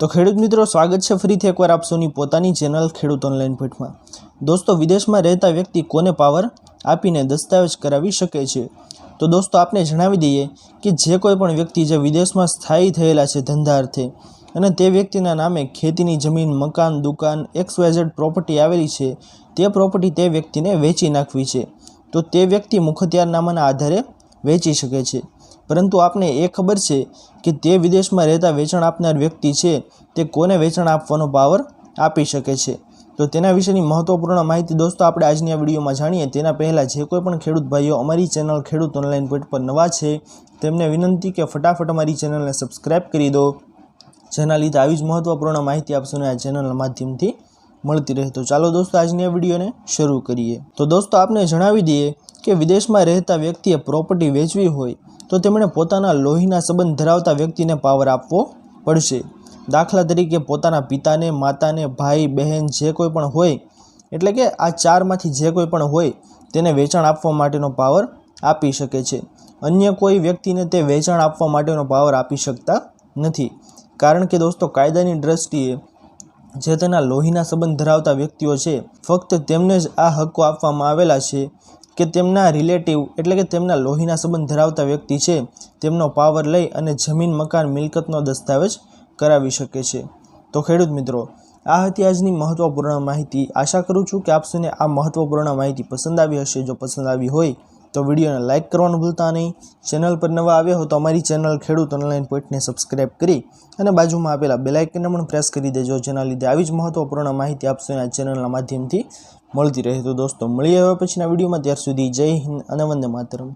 તો ખેડૂત મિત્રો, સ્વાગત છે ફરીથી એકવાર આપ પોતાની ચેનલ ખેડૂત ઓનલાઈન પીઠમાં દોસ્તો, વિદેશમાં રહેતા વ્યક્તિ કોને પાવર આપીને દસ્તાવેજ કરાવી શકે છે? તો દોસ્તો, આપને જણાવી દઈએ કે જે કોઈ પણ વ્યક્તિ જે વિદેશમાં સ્થાયી થયેલા છે ધંધા અર્થે અને તે વ્યક્તિના નામે ખેતીની જમીન, મકાન, દુકાન એક્સ વાય પ્રોપર્ટી આવેલી છે, તે પ્રોપર્ટી તે વ્યક્તિને વેચી નાખવી છે. તો તે વ્યક્તિ મુખત્યારનામાના આધારે વેચી શકે છે. પરંતુ આપને એ ખબર છે કે તે વિદેશમાં રહેતા વેચાણ આપનાર વ્યક્તિ છે, તે કોને વેચાણ આપવાનો પાવર આપી શકે છે? તો તેના વિશેની મહત્વપૂર્ણ માહિતી દોસ્તો આપણે આજની આ વિડીયોમાં જાણીએ. તેના પહેલાં જે કોઈ પણ ખેડૂત ભાઈઓ અમારી ચેનલ ખેડૂત ઓનલાઈન પેટ પર નવા છે, તેમને વિનંતી કે ફટાફટ અમારી ચેનલને સબસ્ક્રાઈબ કરી દો. જેના લીધે આવી જ મહત્વપૂર્ણ માહિતી આપશોને આ ચેનલના માધ્યમથી મળતી રહે. તો ચાલો દોસ્તો, આજની આ વિડીયોને શરૂ કરીએ. તો દોસ્તો, આપને જણાવી દઈએ કે વિદેશમાં રહેતા વ્યક્તિએ પ્રોપર્ટી વેચવી હોય તો તેમણે પોતાના લોહીના સંબંધ ધરાવતા વ્યક્તિને પાવર આપવો પડશે. દાખલા તરીકે પોતાના પિતાને, માતાને, ભાઈ, બહેન જે કોઈ પણ હોય, એટલે કે આ ચારમાંથી જે કોઈ પણ હોય, તેને વેચાણ આપવા માટેનો પાવર આપી શકે છે. અન્ય કોઈ વ્યક્તિને તે વેચાણ આપવા માટેનો પાવર આપી શકતા નથી. કારણ કે દોસ્તો, કાયદાની દ્રષ્ટિએ જે તેના લોહીના સંબંધ ધરાવતા વ્યક્તિઓ છે, ફક્ત તેમને જ આ હક્કો આપવામાં આવેલા છે કે તેમના રિલેટિવ એટલે કે તેમના લોહીના સંબંધ ધરાવતા વ્યક્તિ છે, તેમનો પાવર લઈ અને જમીન, મકાન, મિલકતનો દસ્તાવેજ કરાવી શકે છે. તો ખેડૂત મિત્રો, આ હતી આજની મહત્વપૂર્ણ માહિતી. આશા કરું છું કે આપસને આ મહત્વપૂર્ણ માહિતી પસંદ આવી હશે. જો પસંદ આવી હોય તો વિડીયોને લાઇક કરવાનું ભૂલતા નહીં. ચેનલ પર નવા આવ્યા હો તો અમારી ચેનલ ખેડૂત ઓનલાઈન પોઈન્ટને સબસ્ક્રાઇબ કરી અને બાજુમાં આપેલા બેલાઇકનને પણ પ્રેસ કરી દેજો. જેના લીધે આવી જ મહત્વપૂર્ણ માહિતી આપશો આ ચેનલના માધ્યમથી મળતી રહે. તો દોસ્તો, મળીએ હવે પછીના વિડીયોમાં. ત્યાર સુધી જય હિન્દ અને વંદે માતરમ.